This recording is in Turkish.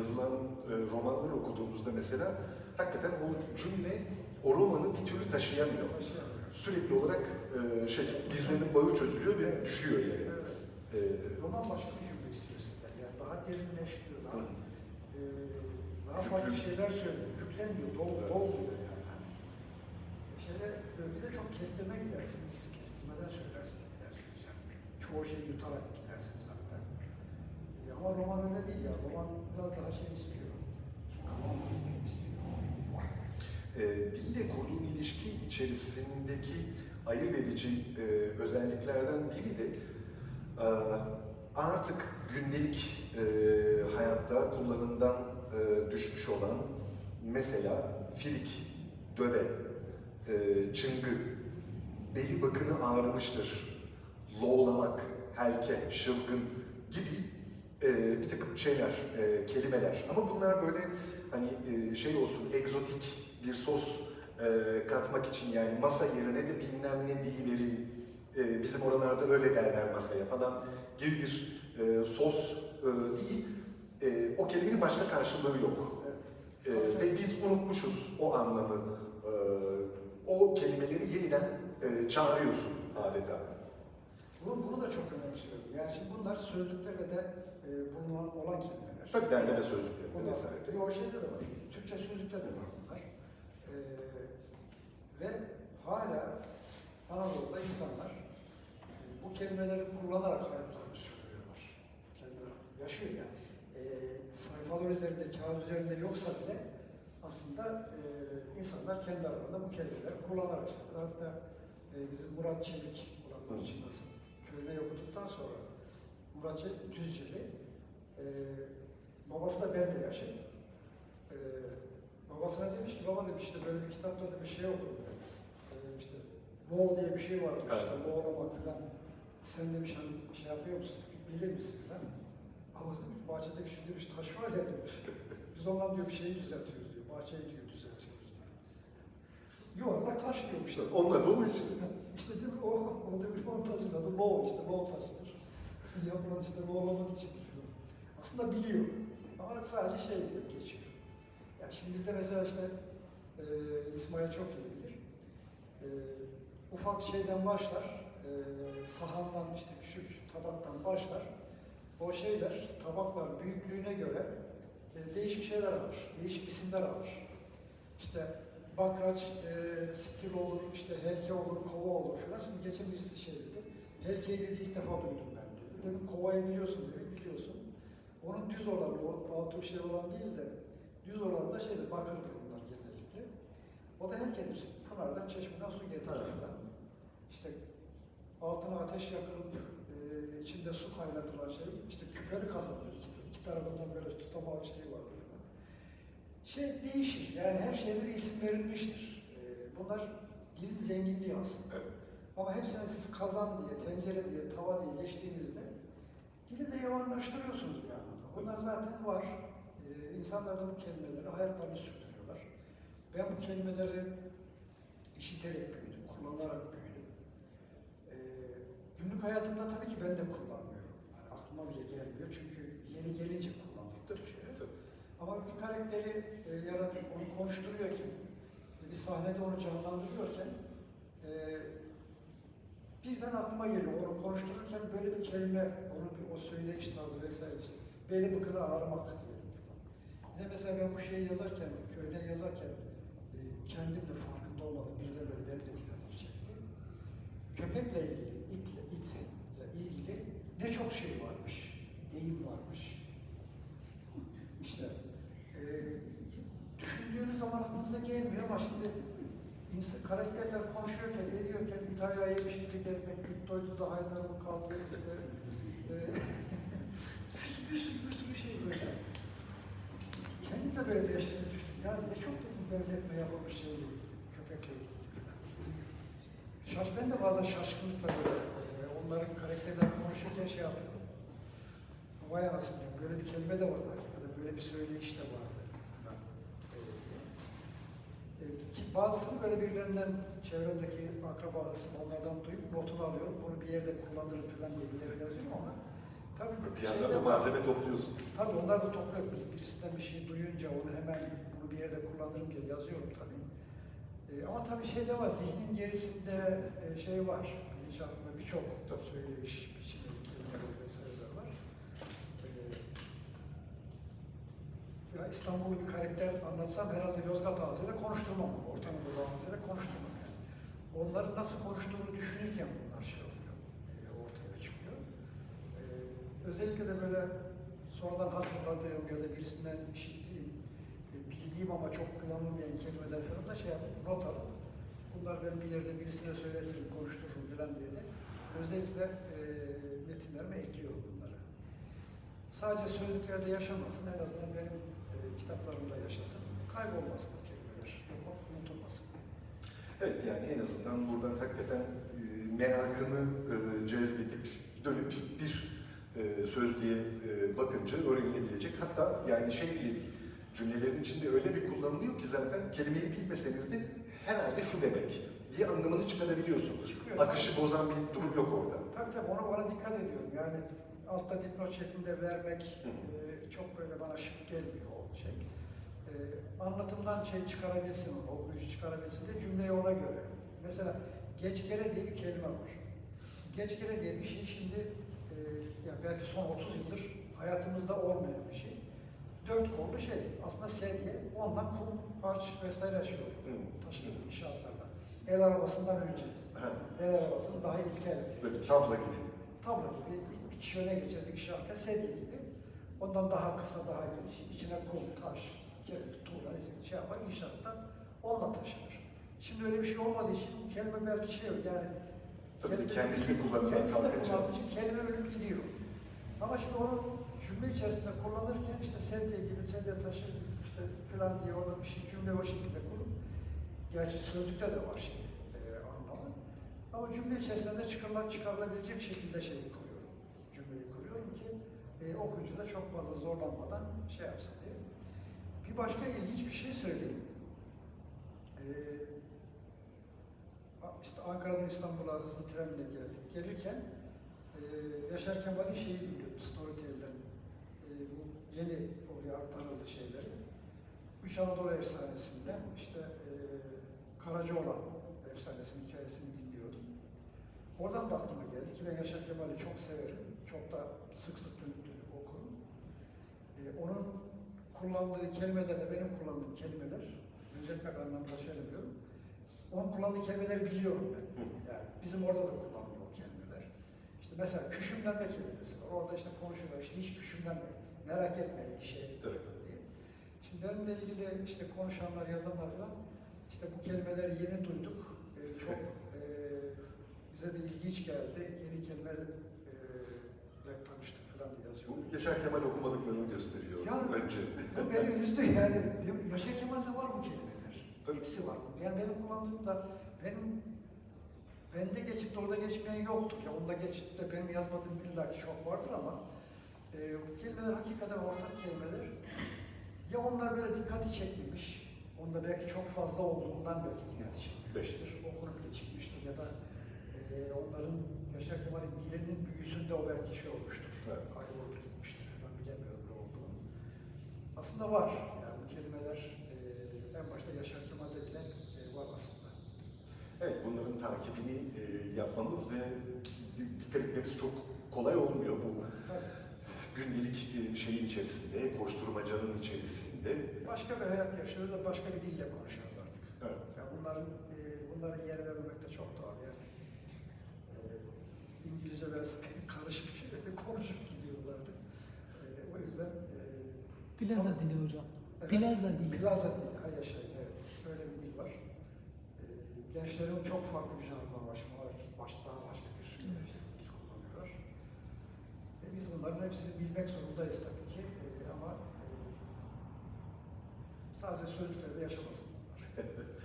yazılan e, romanları okuduğumuzda mesela hakikaten o cümle o romanı bir türlü taşıyamıyor. Sürekli olarak e, şey dizlerinin bağı çözülüyor ve düşüyor yani. Evet. E, Roman başka bir cümle istiyor sizden. Yani daha derinleştiriyor, daha, Hı. e, daha farklı şeyler söylüyor. Yüklen diyor, dol, Evet. dol diyor yani. Hani, şeyde, öyküde çok kestirme gidersiniz. Kestirmeden söylersiniz gidersiniz. Yani. Çoğu şeyi yutarak gidersiniz. E, ama roman öyle değil ya. Roman biraz daha şey istiyor. Kıvam istiyor. e, dille kurduğun ilişki içerisindeki ayırt edici e, özelliklerden biri de e, artık gündelik e, hayatta kullanımdan e, düşmüş olan mesela firik, döve, e, çıngı, beli bakını ağrımıştır, loğlamak, helke, şılgın gibi e, bir takım şeyler, e, kelimeler. Ama bunlar böyle hani e, şey olsun, egzotik bir sos e, katmak için yani masa yerine de bilmem ne deyiverin, e, bizim oralarda öyle derler masaya falan gibi bir e, sos e, değil. E, o kelimenin başka karşılığı yok. E, ve biz unutmuşuz o anlamı. E, o kelimeleri yeniden e, çağırıyorsun adeta. Bunu, bunu da çok önemsiyorum. Yani şimdi bunlar sözlüklerde de e, bulunan olan kelimeler. Tabii derleme sözlüklerinde vesaire. Yo şeyde de var. Türkçe sözlükte de var bunlar. Ee, ve hala Anadolu'da insanlar e, bu kelimeleri kullanarak hayatlarını sürdürüyorlar. Kelimeler yaşıyor yani. Ee, sayfalar üzerinde, kağıt üzerinde yoksa bile aslında e, insanlar kendi aralarında bu kelimeleri kullanarak yaşıyorlar. Hatta e, bizim Murat Çelik, Murat. Barçınlasın köyüne okuduktan sonra Murat Çelik Düzceli e, babası da benimle yaşadı. Ee, babasına demiş ki baba demiş işte böyle bir kitapta da bir şey okudum. Ee, işte Moğol diye bir şey varmış Evet. işte Moğolamak falan. Sen demiş hani şey yapıyor musun? Bilir misin falan. Babası demiş bahçedeki şu demiş taş var ya demiş. Biz ondan diyor bir şeyi düzeltiyoruz diyor. Bahçeyi diyor. Yuvarlak taş diyor işte. Onunla dolu işte. İşte değil mi? O, o da bir Moğol taşının adı Moğol işte. Moğol taşıdır. Yapılan işte Moğolamak için. Aslında biliyor. Ama sadece şey diyor, geçiyor. Yani şimdi bizde mesela işte e, İsmail çok iyi bilir. E, ufak şeyden başlar, e, sahandan işte küçük tabaktan başlar. O şeyler, tabaklar büyüklüğüne göre e, değişik şeyler alır, değişik isimler alır. İşte bakraç, e, stil olur, işte helke olur, kova olur falan. Şimdi geçen birisi şey dedi. Helkeyi dedi ilk defa duydum ben dedi. Dedim kovayı biliyorsun dedi, biliyorsun. Onun düz olan, o altı şey olan değil de düz olan da şeydir, bakırdır bunlar genellikle. O da helkedir. Pınardan, çeşmeden su getirir falan. İşte altına ateş yakılıp e, içinde su kaynatılan şey, işte küperi kazanır. İki, iki tarafından böyle tutamağı şey. Şey değişir, yani her şeyde bir isim verilmiştir. E, bunlar dilin zenginliği aslında. Ama hepsini siz kazan diye, tencere diye, tava diye geçtiğinizde dili de yavanlaştırıyorsunuz bir anlamda. Bunlar zaten var. Ee, da bu kelimeleri hayatlarını sürdürüyorlar. Ben bu kelimeleri işiterek büyüdüm, kullanarak büyüdüm. Ee, günlük hayatımda tabii ki ben de kullanmıyorum. Yani aklıma bile gelmiyor çünkü yeri gelince bir şey. Ama bir karakteri e, yaratıp onu konuşturuyorken, bir sahnede onu canlandırıyorken e, birden aklıma geliyor onu konuştururken böyle bir kelime, onu bir, o söyleyiş tarzı vesaire işte beli bıkını ağrımak diyelim de mesela ben bu şeyi yazarken, köyden yazarken e, kendim de farkında olmadan birden böyle benim de dikkatimi çekti. Köpekle ilgili, itle, itle ilgili ne çok şey varmış, deyim varmış. İşte e, düşündüğünüz zaman aklınıza gelmiyor ama şimdi insan, karakterler konuşuyorken, ediyorken it ayağı yemiş gibi gezmek, it doydu da haydar mı kaldı, işte, e, bir sürü bir sürü şey böyle. Kendim de böyle dehşete düştüm. Yani ne çok dedim benzetme yapılmış şey değil, köpekle. Şaş, ben de bazen şaşkınlıkla böyle e, onların karakterler konuşurken şey yapıyorum. Vay anasını böyle bir kelime de vardı hakikaten, böyle bir söyleyiş de vardı. Ben, e, e, ki bazısını böyle birilerinden, çevremdeki akrabalarım onlardan duyup notunu alıyorum. Bunu bir yerde kullanırım falan diye bir yere yazıyorum ama Tabii Bir şey yandan da var. malzeme topluyorsun. Tabii onlar da topluyor. Bir- Birisinden bir şey duyunca onu hemen bunu bir yerde kullanırım diye yazıyorum tabii. Ee, ama tabii şey de var, zihnin gerisinde e, şey var. Bilinçaltında birçok söyleyiş biçimi, kelimeler vesaireler var. Ee, ya İstanbul'u bir karakter anlatsam herhalde Yozgat ağzıyla konuşturmam. Orta Anadolu ağzıyla konuşturmam yani. Onların nasıl konuştuğunu düşünürken bunlar şey oluyor, e, ortaya çıkıyor. Ee, özellikle de böyle sonradan hatırladığım ya da birisinden işittiğim, e, bildiğim ama çok kullanılmayan kelimeler falan da şey yapıp not alıp bunlar ben bir yerde birisine söyletirim, konuştururum falan diye de özellikle e, metinlerime ekliyorum bunları. Sadece sözlüklerde yaşamasın, en azından benim kitaplarımda yaşasın, kaybolmasın bu kelimeler, yok unutulmasın. Evet yani en azından buradan hakikaten e, merakını e, cezbedip dönüp bir e, sözlüğe e, bakınca öğrenilebilecek. Hatta yani şey bile değil, cümlelerin içinde öyle bir kullanılıyor ki zaten kelimeyi bilmeseniz de herhalde şu demek diye anlamını çıkarabiliyorsunuz. Çıkıyor. Akışı bozan bir durum yok orada. Tabii tabii ona, ona dikkat ediyorum. Yani altta dipnot şeklinde vermek e, çok böyle bana şık gelmiyor şey. E, anlatımdan şey çıkarabilsin, okuyucu çıkarabilsin de cümleyi ona göre. Mesela geçgere diye bir kelime var. Geçgere diye bir şey şimdi e, ya belki son 30 yıldır hayatımızda olmayan bir şey. Dört kollu şey. Aslında sedye. Ondan kum, harç vesaire şey oluyor. Hı. Taşınıyor inşaatlarda. El arabasından önce. El arabasının daha ilkel Böyle tabla gibi. tablo gibi bir, bir kişi öne geçer, bir kişi arka sedye gibi. Ondan daha kısa, daha geniş. İçine kum, taş, kiremit, tuğla, neyse şey yapar, inşaatta onunla taşınır. Şimdi öyle bir şey olmadığı için kelime belki şey yok yani Tabii kelime- kendisini kullanılan kendisini kalkınca. kullandığı için kelime ölüp gidiyor. Ama şimdi onu cümle içerisinde kullanırken işte sedye gibi, sedye taşı gibi işte filan diye orada bir şey cümle o şekilde kurup gerçi sözlükte de var şey e, anlamı. Ama cümle içerisinde de çıkarılan, çıkarılabilecek şekilde şeyi kuruyorum. Cümleyi kuruyorum ki e, okuyucu da çok fazla zorlanmadan şey yapsın diye. Bir başka ilginç bir şey söyleyeyim. E, işte Ankara'dan İstanbul'a hızlı trenle geldik. Gelirken e, Yaşar Kemal'in şeyi dinliyordum Storytel'den. E, bu yeni oraya aktarıldı şeyleri. Üç Anadolu efsanesinden işte e, Karacaoğlan efsanesinin hikayesini dinliyordum. Oradan da aklıma geldi ki ben Yaşar Kemal'i çok severim. Çok da sık sık dönüp dönüp okurum. E, onun kullandığı kelimelerle benim kullandığım kelimeler, benzetmek anlamında söylemiyorum. Onun kullandığı kelimeleri biliyorum ben. Yani bizim orada da kullanılıyor o kelimeler. İşte mesela küşümlenme kelimesi var. Orada işte konuşuyorlar işte hiç küşümlenme. Merak etme endişe etme diye. Şimdi benimle ilgili işte konuşanlar, yazanlar falan işte bu kelimeleri yeni duyduk. Ee, çok e, bize de ilginç geldi. Yeni kelimelerle tanıştık yazıyor. Yaşar Kemal okumadıklarını gösteriyor Yani- önce. Bu beni üzdü yani. Yaşar Kemal'de var bu kelimeler. Tabii. Hepsi var. Yani benim kullandığımda benim bende geçip de orada geçmeyen yoktur. Ya onda geçip de benim yazmadığım illaki çok vardır ama e, bu kelimeler hakikaten ortak kelimeler. Ya onlar böyle dikkati çekmemiş, onda belki çok fazla olduğundan belki dikkati çekmemiştir. Okunup geçilmiştir ya da e, onların Yaşar Kemal'in dilinin büyüsünde o belki şey olmuştur. Evet. Kaybolup gitmiştir falan bilemiyorum ne olduğunu. Aslında var. Yani bu kelimeler e, en başta Yaşar Kemal'de bile e, var aslında. Evet, bunların takibini e, yapmamız ve di- dikkat etmemiz çok kolay olmuyor bu Tabii. gündelik e, şeyin içerisinde, koşturmacanın içerisinde. Başka bir hayat yaşıyoruz da başka bir dille konuşuyoruz artık. Evet. Yani bunların e, bunların yer vermemek de çok doğal yani. E, İngilizce biraz karışık bir şey konuşup gidiyoruz artık. E, o yüzden e, Plaza dili hocam. Evet. Plaza dili. Plaza dili, hay yaşayın evet. Böyle bir dil var. Ee, gençlerin çok farklı bir jargon var. Şimdi baş, daha başka bir e, dil kullanıyorlar. E, biz bunların hepsini bilmek zorundayız tabii ki. E, ama e, sadece sözlüklerde yaşamasın